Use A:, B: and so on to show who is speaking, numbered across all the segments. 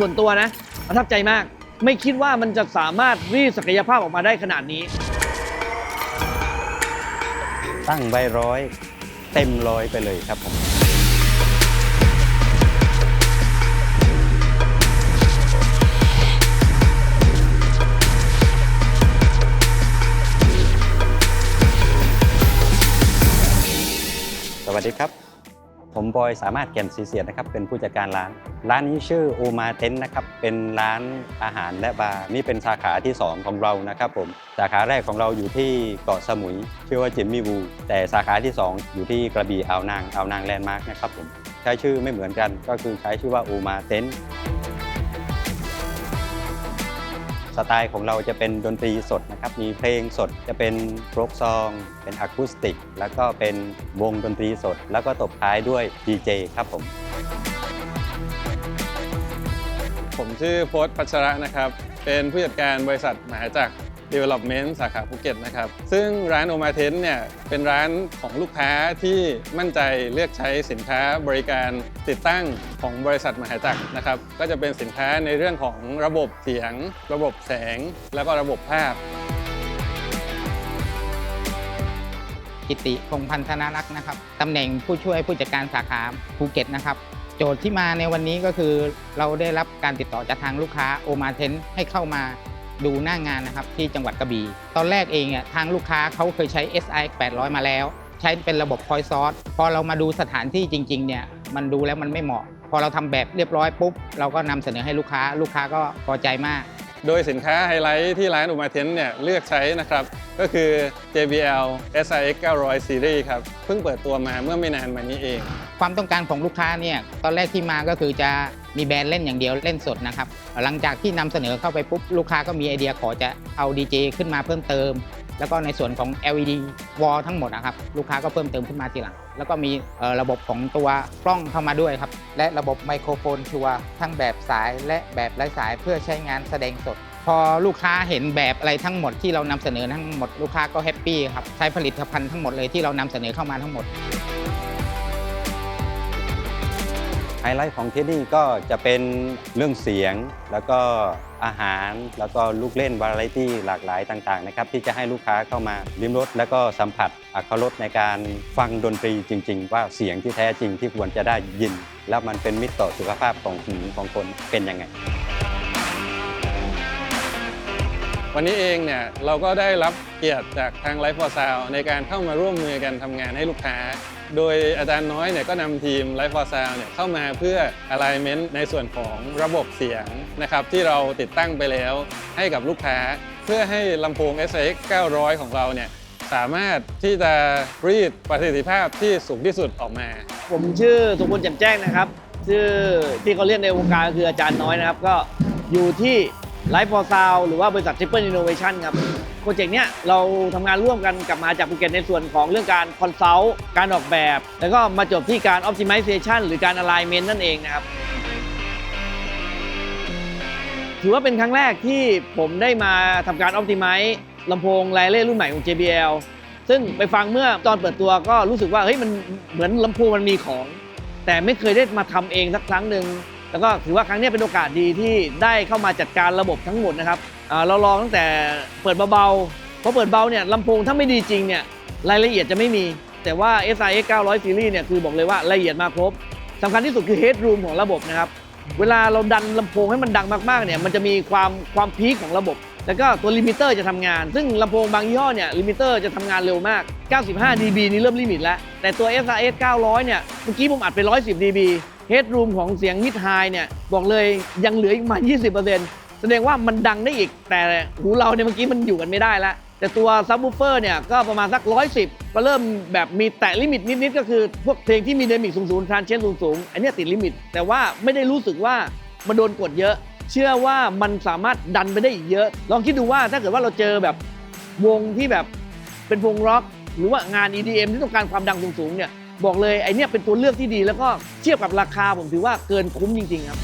A: ส่วนตัวนะ ประทับใจมาก ไม่คิดว่ามันจะสามารถรีดศักยภาพออกมาได้ขนาดนี้
B: ตั้งใบร้อยเต็มร้อยไปเลยครับผม สวัสดีครับ ผมบอยสามารถแก่นสีเสียดนะครับเป็นผู้จัดการร้าน ร้านนี้ชื่อโอมาเต็นนะครับเป็นร้านอาหารและบาร์นี่เป็นสาขาที่ 2 ของเรานะครับผมสาขาแรกของเราอยู่ที่เกาะสมุยชื่อว่าจิมมี่วูแต่สาขาที่ 2 อยู่ที่กระบี่อ่าวนางอ่าวนางแลนด์มาร์กนะครับผมใช้ชื่อไม่เหมือนกันก็คือใช้ชื่อว่าโอมาเต็น สไตล์ของเราจะเป็นดนตรีสดนะครับ มีเพลงสดจะเป็นโฟล์กซอง เป็นอะคูสติก แล้วก็เป็นวงดนตรีสด แล้วก็ตบท้ายด้วยดีเจครับผม
C: ผมชื่อโพสพัชระนะครับ เป็นผู้จัดการบริษัทมหาจักร Development สาขาภูเก็ตนะครับ ซึ่งร้านโอมาเทนเนี่ยเป็นร้านของลูกค้าที่มั่นใจเลือกใช้สินค้าบริการติดตั้งของบริษัทมหาจักรนะครับ ก็จะเป็นสินค้าในเรื่องของระบบเสียง ระบบแสง แล้วก็ระบบภาพ
D: กิติพงพันธนารักษ์นะครับตำแหน่งผู้ช่วยผู้จัดการสาขาภูเก็ตนะครับ โจทย์ที่มาในวันนี้ก็คือเราได้รับการติดต่อจากทางลูกค้าโอมาเทนให้เข้ามา ดูหน้างานนะครับที่จังหวัดกระบี่ตอนแรกเองอะทางลูกค้าเขาเคยใช้ SI 800 มาแล้ว ใช้เป็นระบบคอยซอสพอเรามาดูสถานที่จริงๆเนี่ยมันดูแล้วมันไม่เหมาะ พอเราทำแบบเรียบร้อยปุ๊บเราก็นำเสนอให้ลูกค้า ลูกค้าก็พอใจมาก
C: โดยสินค้าไฮไลท์ที่ร้านอุมาเทนเนี่ยเลือกใช้นะครับ ก็คือ JBL SIX 900 Series ครับ เพิ่งเปิดตัวมาเมื่อไม่นานมานี้เอง
D: ความต้องการของลูกค้าเนี่ยตอนแรกที่มาก็คือจะมีแบรนด์เล่นอย่างเดียวเล่นสดนะครับ หลังจากที่นำเสนอเข้าไปปุ๊บ ลูกค้าก็มีไอเดียขอจะเอาดีเจขึ้นมาเพิ่มเติม แล้วก็ในส่วนของ LED wall ทั้งหมดนะครับ ลูกค้าก็เพิ่มเติมขึ้นมาทีหลัง แล้วก็มีระบบของตัวกล้องเข้ามาด้วยครับและระบบไมโครโฟนชัวทั้งแบบสายและแบบไร้สายเพื่อใช้งานแสดงสด พอลูกค้าเห็นแบบอะไรทั้งหมดที่เรานำเสนอทั้งหมดลูกค้าก็แฮปปี้ครับใช้ผลิตภัณฑ์ทั้งหมดเลยที่เรานำเสนอเข้ามาทั้งหมด
B: ไฮไลท์ของที่นี่ก็จะเป็นเรื่องเสียง แล้วก็อาหาร แล้วก็ลูกเล่นวาไรตี้หลากหลายต่างๆนะครับที่จะให้ลูกค้าเข้ามาลิ้มรสแล้วก็สัมผัสอัครสในการฟังดนตรีจริง ๆ ว่าเสียงที่แท้จริงที่ควรจะได้ยิน แล้วมันเป็นมิตรต่อสุขภาพของหูของคนเป็นยังไง
C: วันนี้เองเนี่ยเราก็ได้รับเกียรติจากทาง Life for Sound ในการเข้ามาร่วมมือกันทำงานให้ลูกค้า โดยอาจารย์น้อยเนี่ยก็นำทีม Life for Sound เนี่ยเข้ามาเพื่อ alignment ในส่วนของระบบเสียงนะครับที่เราติดตั้งไปแล้วให้กับลูกค้า เพื่อให้ลำโพง SX 900 ของเราเนี่ยสามารถที่จะรีดประสิทธิภาพที่สูงที่สุดออกมา
A: ผมชื่อสมบูรณ์แจ่มแจ้งนะครับ ชื่อที่เขาเรียกในวงการก็คืออาจารย์น้อยนะครับ ก็อยู่ที่ Life for Sound หรือว่าบริษัท Triple Innovation ครับโปรเจกต์เนี้ยเราทำงานร่วมกันกับมหาจากภูเก็ตในส่วนของเรื่องการคอนซัลท์การออกแบบ แล้วก็มาจบที่การ Optimization หรือการ Alignment นั่นเองนะครับถือว่าเป็นครั้งแรกที่ผมได้มาทำการ Optimize ลำโพงไลเล่รุ่นใหม่ของ JBL ซึ่งไปฟังเมื่อตอนเปิดตัวก็รู้สึกว่าเฮ้ยมันเหมือนลำโพงมันมีของ แต่ไม่เคยได้มาทำเองสักครั้งหนึ่ง แล้วก็ถือว่าครั้งนี้เป็นโอกาสดีที่ได้เข้ามาจัดการระบบทั้งหมดนะครับเราลองตั้งแต่เปิดเบาๆพอเปิดเบาเนี่ยลำโพงถ้าไม่ดีจริงเนี่ยรายละเอียดจะไม่มี แต่ว่า SIX 900 Series เนี่ยคือบอกเลยว่าละเอียดมาครบสำคัญที่สุดคือ headroom ของระบบนะครับเวลาเราดันลำโพงให้มันดังมากๆเนี่ยมันจะมีความความพีคของระบบ แล้วก็ตัวลิมิเตอร์จะทำงาน ซึ่งลำโพงบางยี่ห้อเนี่ยลิมิเตอร์จะทำงานเร็วมาก 95 dB นี่เริ่มลิมิตแล้ว แต่ตัว SRS 900 เนี่ยเมื่อกี้ผมอัดไป 110 dB Headroom ของเสียงมิดไฮเนี่ย บอกเลยยังเหลืออีกมา 20%แสดงว่ามันดังได้อีก แต่หูเราเนี่ยเมื่อกี้มันอยู่กันไม่ได้แล้ว แต่ตัวซับ w ูเฟอร์เนี่ย ก็ประมาณสัก 110 ก็เริ่มแบบมีแตะลิมิตนิด ๆ ก็คือพวกเพลงที่มีเดมิกสูง ๆ ทรานเชนสูง ๆ อันนี้ติดลิมิต แต่ว่าไม่ได้รู้สึกว่ามันโดนกดเยอะ เชื่อว่ามันสามารถดันไปได้อีกเยอะ ลองคิดดูว่าถ้าเกิดว่าเราเจอแบบวงที่แบบเป็นวงร็อกหรือว่างาน EDM ที่ต้องการความดังสูงๆเนี่ย บอกเลยไอเนี้ยเป็นตัวเลือกที่ดี แล้วก็เทียบกับราคาผมถือว่าเกินคุ้มจริง ๆ ครับ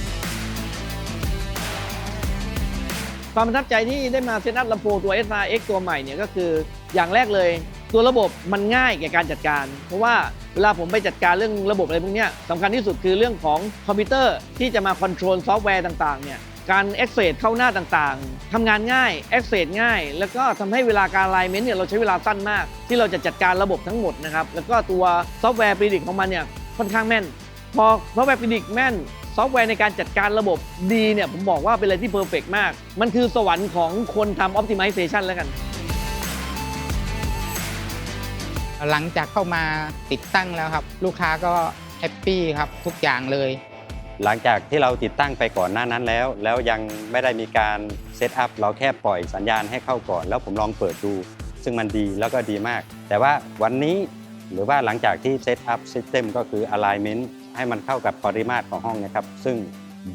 A: ความประทับใจที่ได้มาเซตอัพลำโพงตัว SRX ตัวใหม่เนี่ยก็คืออย่างแรกเลย ตัวระบบมันง่ายแก่การจัดการ เพราะว่าเวลาผมไปจัดการเรื่องระบบอะไรพวกเนี้ยสำคัญที่สุดคือเรื่องของคอมพิวเตอร์ที่จะมาคอนโทรลซอฟต์แวร์ต่างๆเนี่ย การ access เข้าหน้าต่างๆทำงานง่าย access ง่าย แล้วก็ทำให้เวลาการ alignment เนี่ยเราใช้เวลาสั้นมาก ที่เราจะจัดการระบบทั้งหมดนะครับแล้วก็ตัวซอฟต์แวร์ predict ของมันเนี่ยค่อนข้างแม่น พอซอฟต์แวร์ predict แม่นซอฟต์แวร์ในการจัดการระบบดีเนี่ยผมบอกว่าเป็นอะไรที่เพอร์เฟกมาก มันคือสวรรค์ของคนทำ optimization แล้วกัน
D: หลังจากเข้ามาติดตั้งแล้วครับ ลูกค้าก็แฮปปี้ครับทุกอย่างเลย
B: หลังจากที่เราติดตั้งไปก่อนหน้านั้นแล้ว แล้วยังไม่ได้มีการเซตอัพเราแค่ปล่อยสัญญาณให้เข้าก่อน แล้วผมลองเปิดดู ซึ่งมันดีแล้วก็ดีมาก แต่ว่าวันนี้หรือว่าหลังจากที่เซตอัพซิสเต็มก็คือ alignment ให้มันเข้ากับปริมาตรของห้องนะครับ ซึ่ง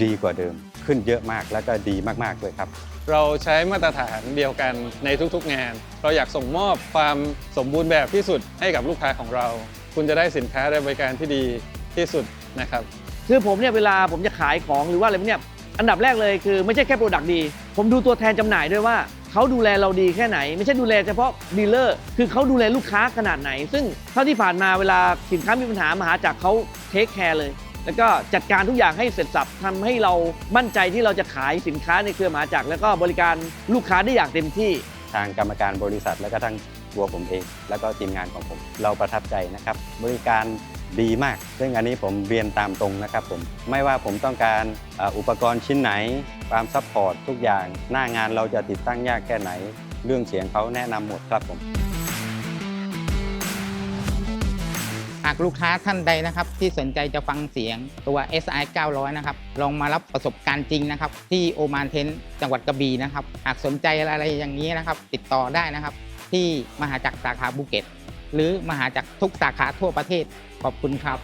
B: ดีกว่าเดิมขึ้นเยอะมากแล้วก็ดีมากๆด้วยครับ
C: เราใช้มาตรฐานเดียวกันในทุกๆงาน เราอยากส่งมอบความสมบูรณ์แบบที่สุดให้กับลูกค้าของเรา คุณจะได้สินค้าและบริการที่ดีที่สุดนะครับ
A: คือผมเนี่ยเวลาผมจะขายของหรือว่าอะไรพวกเนี่ยอันดับแรกเลยคือไม่ใช่แค่โปรดักต์ดี ผมดูตัวแทนจำหน่ายด้วยว่าเขาดูแลเราดีแค่ไหน ไม่ใช่ดูแลเฉพาะดีลเลอร์คือเขาดูแลลูกค้าขนาดไหน ซึ่งเท่าที่ผ่านมาเวลาสินค้ามีปัญหามาหาจากเขาเทคแคร์เลย แล้วก็จัดการทุกอย่างให้เสร็จสับทำให้เรามั่นใจที่เราจะขายสินค้าในเครือมหาจักรแล้วก็บริการลูกค้าได้อย่างเต็มที่
B: ทางกรรมการบริษัทและก็ทั้ง ตัวผมเอง แล้วก็ทีมงานของผม เราประทับใจนะครับ บริการดีมาก ซึ่งอันนี้ผมเรียนตามตรงนะครับผม ไม่ว่าผมต้องการอุปกรณ์ชิ้นไหน ความซัพพอร์ตทุกอย่าง หน้างานเราจะติดตั้งยากแค่ไหน เรื่องเสียงเขาแนะนำหมดครับผม
D: หากลูกค้าท่านใดนะครับ ที่สนใจจะฟังเสียงตัว SI 900 นะครับ ลองมารับประสบการณ์จริงนะครับ ที่โอมานเทนจังหวัดกระบี่นะครับ หากสนใจอะไรอย่างนี้นะครับ ติดต่อได้นะครับ ที่มหาจักรสาขาภูเก็ต หรือมหาจักรทุกสาขาทั่วประเทศขอบคุณครับ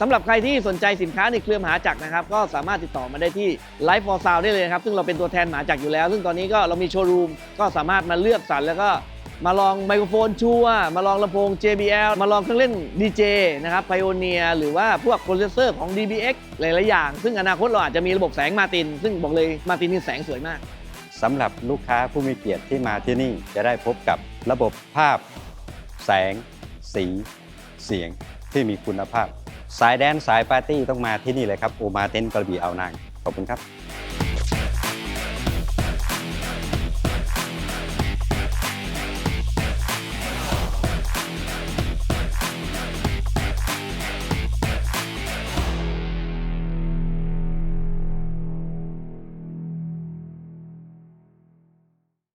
A: สำหรับใครที่สนใจสินค้าในเครือมหาจักรนะครับ ก็สามารถติดต่อมาได้ที่ Life for Sound ได้เลยนะครับ ซึ่งเราเป็นตัวแทนมหาจักรอยู่แล้ว ซึ่งตอนนี้ก็เรามีโชว์รูม ก็สามารถมาเลือกสรรแล้วก็มาลองไมโครโฟนชัวร์มาลองลำโพง JBL มาลองเครื่องเล่น DJ นะครับ Pioneer หรือว่าพวกโปรเซสเซอร์ของ DBX หลาย ๆ อย่าง ซึ่งอนาคตเราอาจจะมีระบบแสงมาติน ซึ่งบอกเลยมาตินนี่แสงสวยมาก
B: สำหรับลูกค้าผู้มีเกียรติที่มาที่นี่จะได้พบกับ ระบบภาพ แสง สี เสียงที่มีคุณภาพ สายแดนสายปาร์ตี้ต้องมาที่นี่เลยครับโอมาเต็นกระบี่เอานางขอบคุณครับ